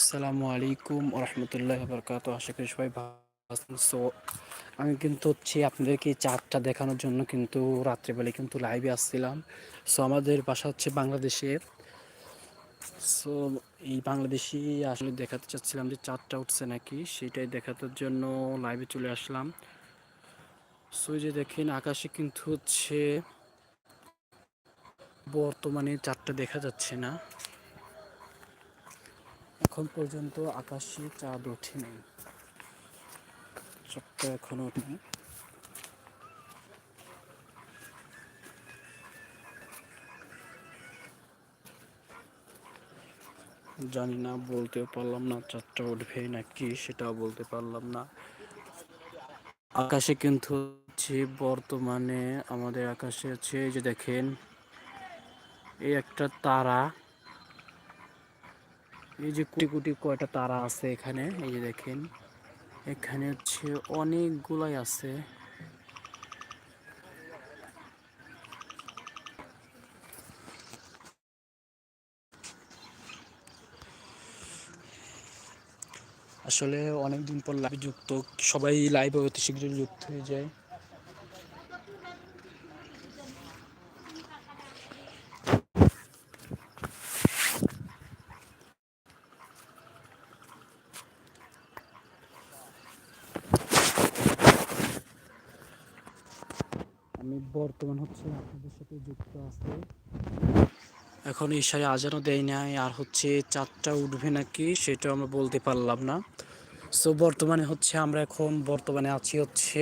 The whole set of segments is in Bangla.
আসসালামু আলাইকুম রহমতুল্লাহ বরকাত আশা করি সবাই ভালো সো আমি কিন্তু হচ্ছে আপনাদেরকে চাঁদটা দেখানোর জন্য কিন্তু রাত্রেবেলায় কিন্তু লাইভে আসছিলাম। সো আমাদের বাসা হচ্ছে বাংলাদেশে। সো এই বাংলাদেশি আসলে দেখাতে চাচ্ছিলাম যে চাঁদটা উঠছে নাকি, সেটাই দেখানোর জন্য লাইভে চলে আসলাম। সো যে দেখেন, আকাশে কিন্তু হচ্ছে বর্তমানে চাঁদটা দেখা যাচ্ছে না। এখন পর্যন্ত আকাশে চাঁদ ওঠেনি। চাঁদটা এখনও ওঠেনি। জানি না, বলতেও পারলাম না চাঁদটা উঠবে নাকি, সেটাও বলতে পারলাম না। আকাশে কিন্তু হচ্ছে বর্তমানে আমাদের আকাশে আছে যে দেখেন, এই একটা তারা এই যে কোটি কোটি কয়টা তারা আছে এখানে, এই যে দেখেন, এখানে হচ্ছে অনেকগুলাই আছে। আসলে অনেকদিন পর লাইভ যুক্ত, সবাই লাইভে অতি শীঘ্রই যুক্ত হয়ে যায়। আমি বর্তমান হচ্ছে আপনাদের সাথে যুক্ত আছি। এখন ঈশায় আজানও দেয় নাই, আর হচ্ছে চারটা উঠবে নাকি সেটাও আমরা বলতে পারলাম না। সো বর্তমানে হচ্ছে আমরা এখন বর্তমানে আছি হচ্ছে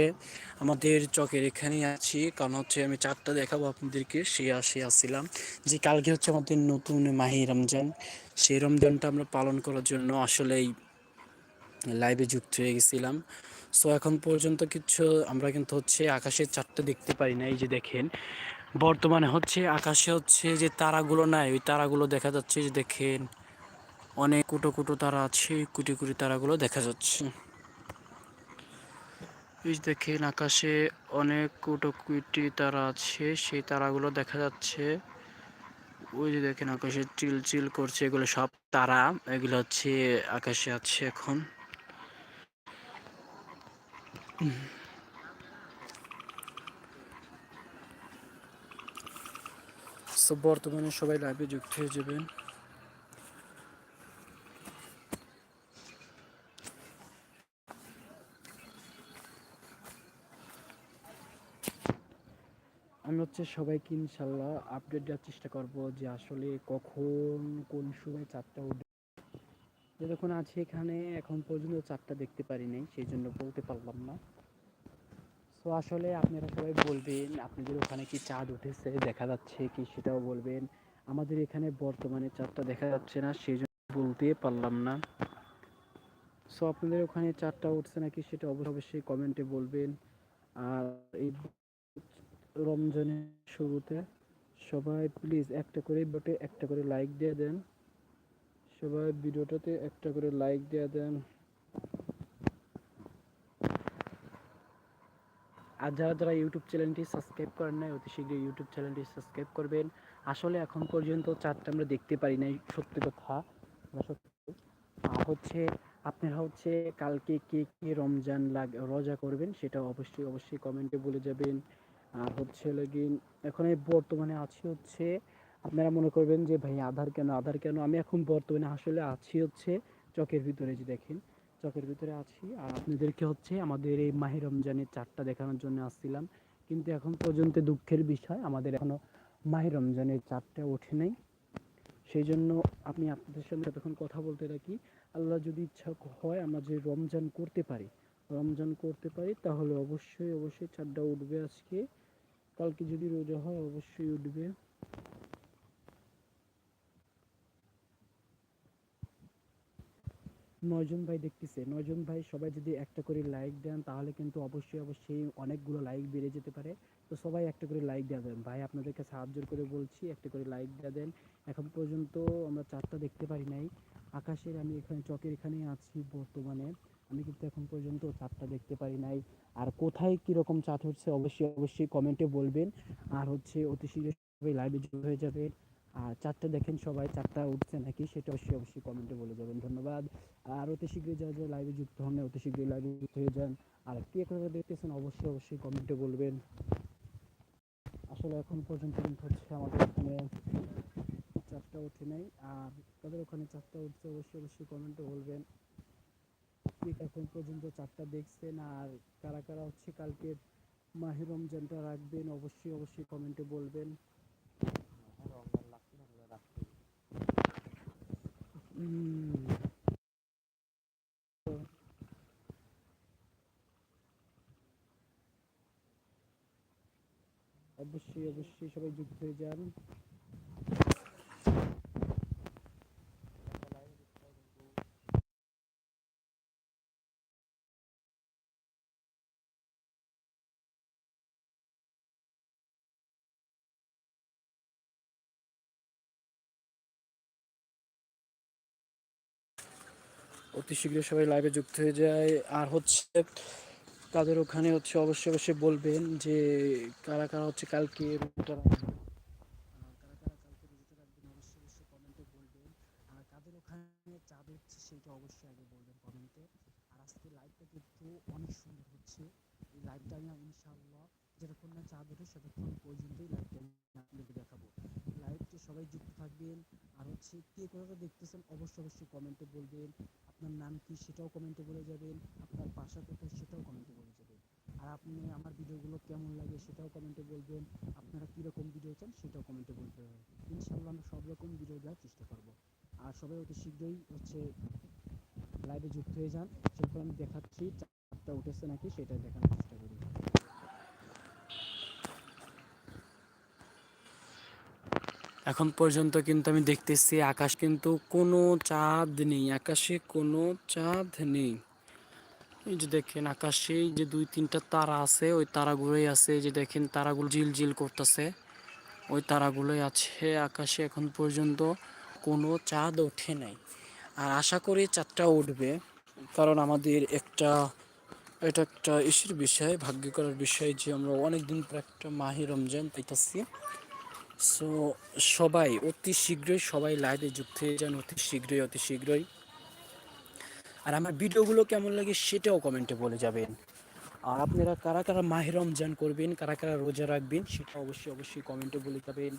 আমাদের চকের এখানেই আছি। কারণ হচ্ছে আমি চারটা দেখাবো আপনাদেরকে, সে আসে আসছিলাম। যে কালকে হচ্ছে আমাদের নতুন মাহি রমজান, সেই রমজানটা আমরা পালন করার জন্য আসলেই লাইভে যুক্ত হয়ে গেছিলাম। সো এখন পর্যন্ত কিছু আমরা কিন্তু হচ্ছে আকাশের চারটে দেখতে পারি না, এই যে দেখেন। বর্তমানে হচ্ছে আকাশে হচ্ছে যে তারাগুলো নাই, ওই তারাগুলো দেখা যাচ্ছে যে দেখেন অনেক কুটো কুটো তারা আছে, কুটি কুটি তারাগুলো দেখা যাচ্ছে। এই যে দেখেন আকাশে অনেক কুটো কুটি তারা আছে, সেই তারাগুলো দেখা যাচ্ছে। ওই যে দেখেন আকাশে চিল চিল করছে, এগুলো সব তারা, এগুলো হচ্ছে আকাশে আছে এখন। সো বর্তমানে সবাই লাইভে যুক্ত হয়ে যাবেন। আমি হচ্ছে সবাইকে ইনশাল্লাহ আপডেট দেওয়ার চেষ্টা করব যে আসলে কখন, কোন সময় চারটা যতক্ষণ আছে এখানে, এখন পর্যন্ত চারটা দেখতে পারি নাই সেই জন্য বলতে পারলাম না। সো আসলে আপনারা সবাই বলবেন, আপনাদের ওখানে কি চাঁদ উঠেছে, দেখা যাচ্ছে কি সেটাও বলবেন। আমাদের এখানে বর্তমানে চাঁদটা দেখা যাচ্ছে না সেই জন্য বলতে পারলাম না। সো আপনাদের ওখানে চাঁদটা উঠছে নাকি সেটা অবশ্যই কমেন্টে বলবেন। আর এই রমজানের শুরুতে সবাই প্লিজ একটা করে বটে একটা করে লাইক দিয়ে দেন। সবাই ভিডিওটাতে একটা করে লাইক দিয়ে দেন। আর যারা যারা ইউটিউব চ্যানেলটি সাবস্ক্রাইব করেন নাই, অতি শীঘ্রই ইউটিউব চ্যানেলটি সাবস্ক্রাইব করবেন। আসলে এখন পর্যন্ত চারটা আমরা দেখতে পারি নাই, সত্যি কথা। হচ্ছে, আপনারা হচ্ছে কালকে কে কে রমজান লাগ, রোজা করবেন, সেটা অবশ্যই অবশ্যই কমেন্টে বলে যাবেন। আর হচ্ছে লাগিন এখন বর্তমানে আছি হচ্ছে আপনারা মনে করবেন যে, ভাই, আধার কেন আধার কেন? আমি এখন বর্তমানে আসলে আছি হচ্ছে চকের ভিতরে যে দেখেন, চকের ভিতরে আছি। আর আপনাদেরকে হচ্ছে আমাদের এই মাহে রমজানের চারটা দেখানোর জন্য আসছিলাম। কিন্তু এখন পর্যন্ত দুঃখের বিষয়, আমাদের এখনও মাহে রমজানের চারটা ওঠে নাই। সেই জন্য আমি আপনাদের সঙ্গে তখন কথা বলতে থাকি। আল্লাহ যদি ইচ্ছা হয় আমরা যে রমজান করতে পারি, রমজান করতে পারি, তাহলে অবশ্যই অবশ্যই চারটা উঠবে আজকে। কালকে যদি রোজা হয়, অবশ্যই উঠবে। নয়জন ভাই দেখতেছে। নয়জন ভাই সবাই যদি একটা করে লাইক দেন, তাহলে কিন্তু অবশ্যই অবশ্যই অনেকগুলো লাইক বেড়ে যেতে পারে। তো সবাই একটা করে লাইক দেওয়া দেন। ভাই আপনাদেরকে সাহায্য করে বলছি, একটা করে লাইক দেওয়া দেন। এখন পর্যন্ত আমরা চারটা দেখতে পারি নাই। আকাশের আমি এখানে, চকের এখানেই আছি বর্তমানে। আমি কিন্তু এখন পর্যন্ত চাঁদটা দেখতে পারি নাই। আর কোথায় কীরকম চাঁদ হচ্ছে অবশ্যই অবশ্যই কমেন্টে বলবেন। আর হচ্ছে অতি শীঘ্রই লাইভে যুক্ত হয়ে যাবে। আর চারটে দেখেন সবাই, চারটা উঠছে নাকি, সেটা অবশ্যই অবশ্যই কমেন্টে বলে যাবেন। ধন্যবাদ। আর অতি শীঘ্রই যারা যারা লাইভে যুক্ত হন অতি শীঘ্রই লাইভে যুক্ত হয়ে যান। আর কে কোথায় দেখতেছেন, অবশ্যই অবশ্যই কমেন্টে বলবেন। আসলে এখন পর্যন্ত কিন্তু হচ্ছে আমাদের এখানে চারটা উঠে নাই। আর তাদের ওখানে চারটা উঠছে, অবশ্যই অবশ্যই কমেন্টে বলবেন। ঠিক এখন পর্যন্ত চারটা দেখছেন, আর কারা কারা হচ্ছে কালকে মাহে রমজানটা রাখবেন, অবশ্যই অবশ্যই কমেন্টে বলবেন। উম, তো অবশ্যই অবশ্যই সবাই যুক্ত অতি শীঘ্রই সবাই লাইভে যুক্ত হয়ে যায়। আর হচ্ছে তাদের ওখানে হচ্ছে অবশ্যই অবশ্যই বলবেন যে কারা কারা হচ্ছে কালকে রুটিটা রাখবেন কারা কারা কালকে অবশ্যই অবশ্যই বলবেন। আর ওখানে অবশ্যই আগে বলবেন আর অনেক সুন্দর হচ্ছে। না চাঁদ ওঠে সেতক্ষণ পর্যন্তই লাইভটা আমি আপনাদেরকে দেখাবো। লাইভটি সবাই যুক্ত থাকবেন। আর হচ্ছে কে কোথাটা দেখতেছেন, অবশ্যই অবশ্যই কমেন্টে বলবেন। আপনার নাম কি সেটাও কমেন্টে বলে যাবেন। আপনার বাসা কোথায় সেটাও কমেন্টে বলে যাবেন। আর আপনি আমার ভিডিওগুলো কেমন লাগে সেটাও কমেন্টে বলবেন। আপনারা কীরকম ভিডিও চান সেটাও কমেন্টে বলতে হবে। ইনশাল্লাহ আমরা সব রকম ভিডিও দেওয়ার চেষ্টা করব। আর সবাই অতি শীঘ্রই হচ্ছে লাইভে যুক্ত হয়ে যান। সেরকম আমি দেখাচ্ছি, চারটা উঠেছে নাকি সেটা দেখানোর চেষ্টা করি এখন পর্যন্ত কিন্তু আমি দেখতেছি আকাশ কিন্তু কোনো চাঁদ নেই, আকাশে কোনো চাঁদ নেই। এই যে দেখেন আকাশে যে দুই তিনটা তারা আছে, ওই তারাগুলোই আছে যে দেখেন তারাগুলো জিল জিল করতেছে, ওই তারাগুলোই আছে, আকাশে এখন পর্যন্ত কোনো চাঁদ ওঠে নাই। আর আশা করি চাঁদটা উঠবে, কারণ আমাদের একটা, এটা একটা ইসের বিষয়, ভাগ্য করার বিষয় যে আমরা অনেক দিন পর একটা মাহি রমজান পাইতেছি। সো সবাই, অতি শীঘ্রই সবাই লাইভে যুক্ত হয়ে যান, অতি শীঘ্রই অতি শীঘ্রই। আর আমার ভিডিওগুলো কেমন লাগে সেটাও কমেন্টে বলে যাবেন। আর আপনারা কারা কারা মাহে রমজান করবেন, কারা কারা রোজা রাখবেন, সেটা অবশ্যই অবশ্যই কমেন্টে বলে যাবেন।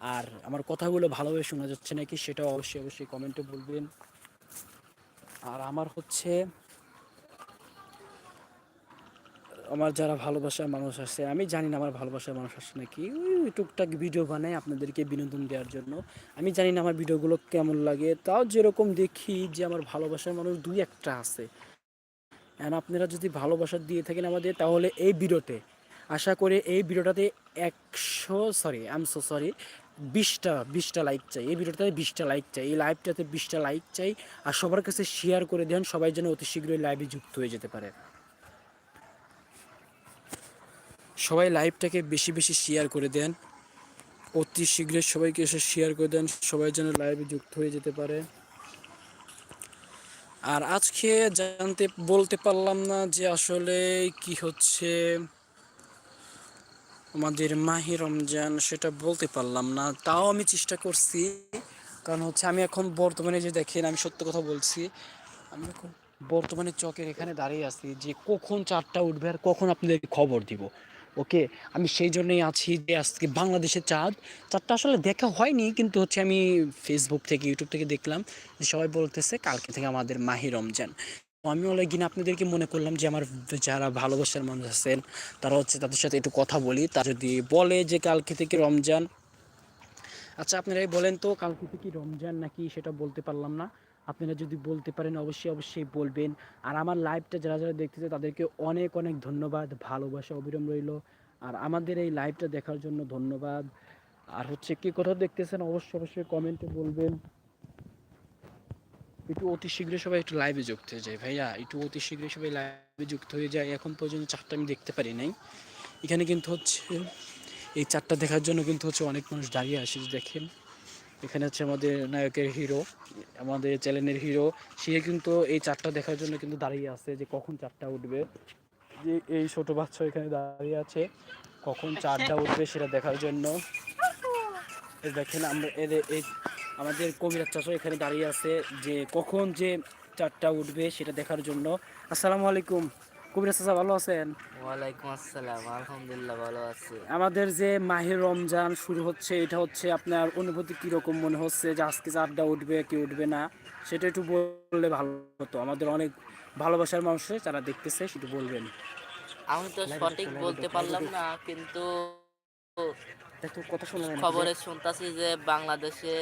আর আমার কথাগুলো ভালোভাবে শোনা যাচ্ছে নাকি সেটাও অবশ্যই অবশ্যই কমেন্টে বলবেন। আর আমার হচ্ছে আমার যারা ভালোবাসার মানুষ আছে, আমি জানি না আমার ভালোবাসার মানুষ আছে নাকি। ওই টুকটাক ভিডিও বানাই আপনাদেরকে বিনোদন দেওয়ার জন্য। আমি জানি না আমার ভিডিওগুলো কেমন লাগে। তাও যেরকম দেখি যে আমার ভালোবাসার মানুষ দুই একটা আছে। অ্যান্ড আপনারা যদি ভালোবাসা দিয়ে থাকেন আমাদের, তাহলে এই ভিডিওতে, আশা করে এই ভিডিওটাতে একশো sorry I am so sorry বিশটা বিশটা লাইক চাই। এই ভিডিওটাতে বিশটা লাইক চাই। এই লাইভটাতে বিশটা লাইক চাই। আর সবার কাছে শেয়ার করে দেন, সবাই যেন অতি শীঘ্রই লাইভে যুক্ত হয়ে যেতে পারে। সবাই লাইভটাকে বেশি বেশি শেয়ার করে দেন। অতি শীঘ্রই সবাইকে এসে শেয়ার করে দেন, সবাই যেন লাইভে যুক্ত হয়ে যেতে পারে। আর আজকে জানতে, বলতে পারলাম না যে আসলে কি হচ্ছে। আমাদের মাহি রমজান, সেটা বলতে পারলাম না। তাও আমি চেষ্টা করছি। কারণ হচ্ছে আমি এখন বর্তমানে যে দেখেন, আমি সত্য কথা বলছি, আমি এখন বর্তমানে চকের এখানে দাঁড়িয়ে আছি যে কখন চারটা উঠবে আর কখন আপনাদেরকে খবর দিব। ওকে, আমি সেই জন্যই আছি যে আজকে বাংলাদেশের চাঁদ। চাঁদটা আসলে দেখা হয়নি, কিন্তু হচ্ছে আমি ফেসবুক থেকে ইউটিউব থেকে দেখলাম যে সবাই বলতেছে কালকে থেকে আমাদের মাহি রমজান। আমি কিনা আপনাদেরকে মনে করলাম যে আমার যারা ভালোবাসার মানুষ আছেন, তারা হচ্ছে তাদের সাথে একটু কথা বলি। তারা যদি বলে যে কালকে থেকে রমজান আচ্ছা আপনারাই বলেন তো কালকে থেকে রমজান নাকি সেটা বলতে পারলাম না। আপনারা যদি বলতে পারেন, অবশ্যই অবশ্যই বলবেন। আর আমার লাইভটা যারা যারা দেখতেছে, তাদেরকে অনেক অনেক ধন্যবাদ, ভালোবাসা, অবিরাম রইল। আর আমাদের এই লাইভটা দেখার জন্য ধন্যবাদ। আর হচ্ছে কি কোথাও দেখতেছেন, অবশ্যই অবশ্যই কমেন্টে বলবেন। একটু অতি শীঘ্রই সবাই একটু লাইভে যুক্ত হয়ে যায়, ভাইয়া। একটু অতি শীঘ্রই সবাই লাইভে যুক্ত হয়ে যায়। এখন পর্যন্ত চারটা আমি দেখতে পারি নাই। এখানে কিন্তু হচ্ছে, এই চারটা দেখার জন্য কিন্তু হচ্ছে অনেক মানুষ দাঁড়িয়ে আসে দেখেন। এখানে হচ্ছে আমাদের নায়কের হিরো আমাদের চ্যানেলের হিরো সে কিন্তু এই চারটা দেখার জন্য কিন্তু দাঁড়িয়ে আছে যে কখন চারটা উঠবে। যে এই ছোট বাচ্চা এখানে দাঁড়িয়ে আছে, কখন চারটা উঠবে সেটা দেখার জন্য। দেখেন আমরা এদের এই আমাদের কবিরাজ চাষও এখানে দাঁড়িয়ে আছে যে কখন যে চারটা উঠবে সেটা দেখার জন্য। আসসালামু আলাইকুম। কবিরাজ চাষা ভালো আছেন? ওয়ালাইকুম আসসালাম আলহামদুলিল্লাহ ভালো আছি। আমাদের যে মাহের রমজান শুরু হচ্ছে এটা হচ্ছে আপনার অনুভূতি কীরকম মনে হচ্ছে? যে আজকে চারটা উঠবে কি উঠবে না? সেটা একটু বললে ভালো হতো। আমাদের অনেক ভালোবাসার মানুষ যারা দেখতেছে সেটা বলবেন। আমি তো সঠিক বলতে পারলাম না কিন্তু খবরে শুনতাছি যে বাংলাদেশে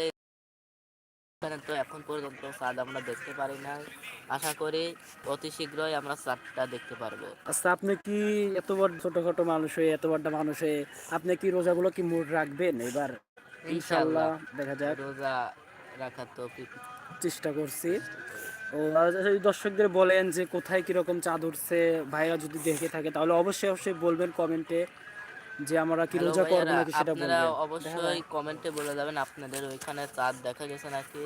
তো এখন পর্যন্ত চাঁদ আমরা দেখতে পারি না আশা করি অতি শীঘ্রই আমরা চাঁদটা দেখতে পারব। আচ্ছা আপনি কি এত বড় ছোটখাটো মানুষ হয়ে এত বড় মানুষ হয়ে আপনি কি রোজাগুলো কি মোট রাখবেন? এবার ইনশাল্লাহ দেখা যাক। রোজা রাখার তো চেষ্টা করছি। ও আর দর্শকদের বলেন যে কোথায় কীরকম চাঁদ উঠছে ভাইরা যদি দেখে থাকে তাহলে অবশ্যই অবশ্যই বলবেন কমেন্টে। যে আমরা কি রোজা করব নাকি সেটা আপনারা বলবেন। অবশ্যই কমেন্টে বলে যাবেন আপনাদের ওইখানে চাঁদ দেখা গেছে নাকি?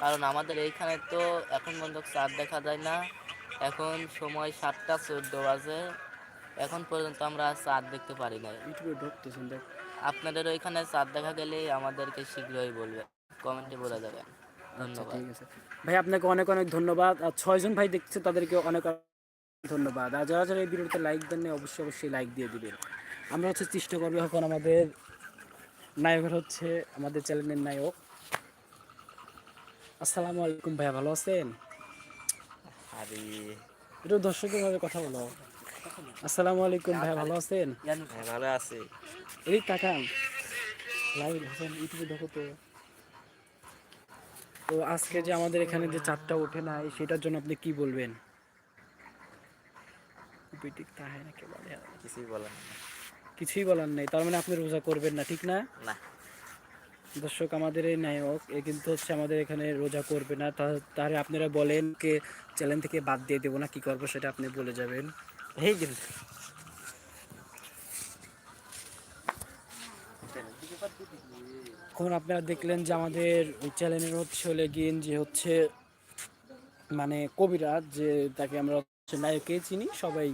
কারণ আমাদের এইখানে তো এখন পর্যন্ত চাঁদ দেখা যায় না। এখন সময় সাতটা চোদ্দ বাজে। এখন পর্যন্ত আমরা চাঁদ দেখতে পারি না ইউটিউবে ঢুকতেছেন দেখ। আপনাদের ওইখানে চাঁদ দেখা গেলে আমাদেরকে শীঘ্রই বলবে। কমেন্টে বলে যাবেন। আচ্ছা ধন্যবাদ। ঠিক আছে। ভাই আপনাকে অনেক অনেক ধন্যবাদ। আর ছয়জন ভাই দেখছে তাদেরকে অনেক অনেক ধন্যবাদ। আর যারা যারা এই ভিডিওতে লাইক দেন অবশ্যই অবশ্যই লাইক দিয়ে দিবেন। আমরা হচ্ছে চেষ্টা করব এখন আমাদের নায়কের হচ্ছে আমাদের চ্যানেলের নায়ক। আসসালামু আলাইকুম ভাইয়া ভালো আছেন? আরে। একটু দর্শকের মাঝে কথা বলো। আসসালামু আলাইকুম ভাইয়া ভালো আছেন? ভালো আছে। এই তাকান লাইভ হাসান ইউটিউবে দেখো তো। তো আজকে যে আমাদের এখানে যে চারটা ওঠে নাই সেটার জন্য আপনি কি বলবেন? বিটিক তাহে না একেবারে আর। কিছুই বলেন কিছুই বলার নেই। তার মানে আপনি রোজা করবেন না ঠিক না? না। দর্শক আমাদের এই নায়ক এ কিন্তু হচ্ছে আমাদের এখানে রোজা করবে না। তাহলে আপনারা বলেন কে চ্যানেল থেকে বাদ দিয়ে দেবো না কি করব সেটা আপনি বলে যাবেন। এই কিন্তু এখন আপনারা দেখলেন যে আমাদের ওই চ্যানেলের হচ্ছে হলে গিয়ে যে হচ্ছে মানে কবিরাজ যে তাকে আমরা হচ্ছে নায়কে চিনি সবাই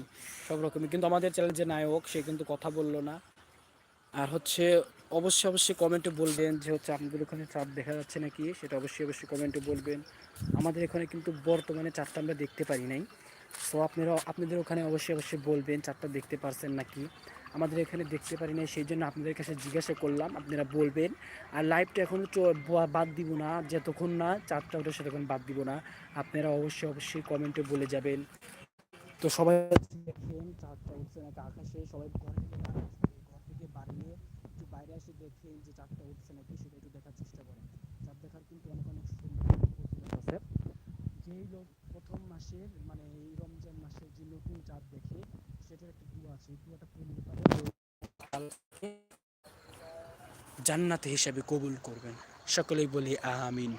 সব রকমই। কিন্তু আমাদের চ্যানেল যে নায়ক, সে কিন্তু কথা বলল না। আর হচ্ছে অবশ্যই অবশ্যই কমেন্টে বলবেন যে হচ্ছে আপনাদের ওখানে চাঁদ দেখা যাচ্ছে নাকি, সেটা অবশ্যই অবশ্যই কমেন্টে বলবেন। আমাদের এখানে কিন্তু বর্তমানে চারটা আমরা দেখতে পারি নাই। সো আপনারা আপনাদের ওখানে অবশ্যই অবশ্যই বলবেন চারটা দেখতে পারছেন নাকি। আমাদের এখানে দেখতে পারি নাই, সেই জন্য আপনাদের কাছে জিজ্ঞাসা করলাম, আপনারা বলবেন। আর লাইভটা এখন বাদ দিব না, যতক্ষণ না চারটা ওঠে সেতক্ষণ বাদ দিব না। আপনারা অবশ্যই অবশ্যই কমেন্টে বলে যাবেন। তো সবাই দেখেন চারটা উঠছে নাকি আকাশে সবাই ঘর থেকে ঘর থেকে বাড়িয়ে একটু বাইরে এসে দেখেন যে চারটা উঠছে নাকি সেটা একটু দেখার চেষ্টা করেন। চাঁদ দেখার কিন্তু অনেক অনেক সুন্দর আছে। যেই লোক প্রথম মাসের মানে এই রমজান মাসের যে নতুন চাঁদ দেখে, সেটার একটা দুয়া আছে। এই দুয়াটা পূর্ণ পারে? জান্নাত হিসাবে কবুল করবেন। সকলেই বলি আমিন।